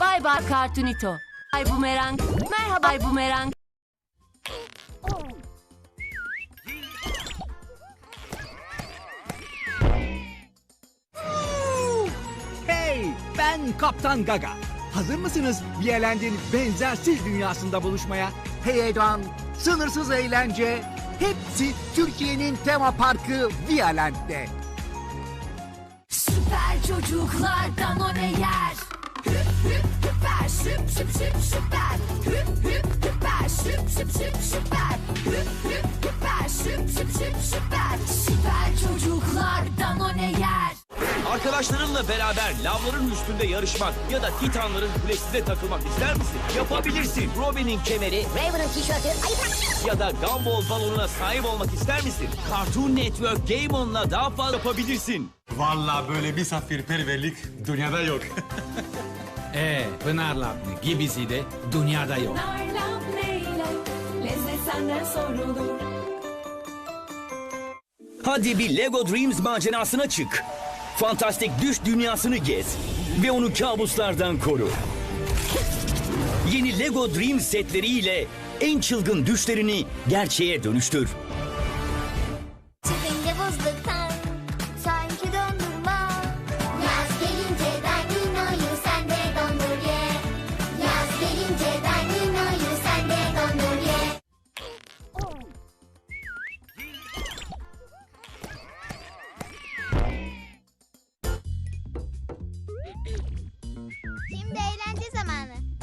Bay bay Kartunito. Bay Bumerang. Merhaba Bay Bumerang. Hey, ben Kaptan Gaga. Hazır mısınız Biyelend'in benzersiz dünyasında buluşmaya? Hey Heyecan, sınırsız eğlence hepsi Türkiye'nin tema parkı Violent'te. Süper çocuklardan o ne yer? Hüp hüp hüper şüp şüp şüp süper. Hüp hüp hüper şüp şüp şüp süper. Hüp hüp hüper şüp şüp süper. Süper Arkadaşlarınla beraber lavların üstünde yarışmak ya da titanların kulesine takılmak ister misin? Yapabilirsin. Robin'in kemeri Raven'ın tişörtü ya da Gumball balonuna sahip olmak ister misin? Cartoon Network Game On'la daha fazla yapabilirsin. Vallahi böyle bir misafirperverlik dünyada yok. Ee, Pınar'la gibisi de dünyada yok. Narla neyle? Lezzet senden sorulur. Hadi bir Lego Dreams macerasına çık. Fantastik düş dünyasını gez ve onu kabuslardan koru. Yeni Lego Dreams setleriyle en çılgın düşlerini gerçeğe dönüştür. Şimdi eğlence zamanı.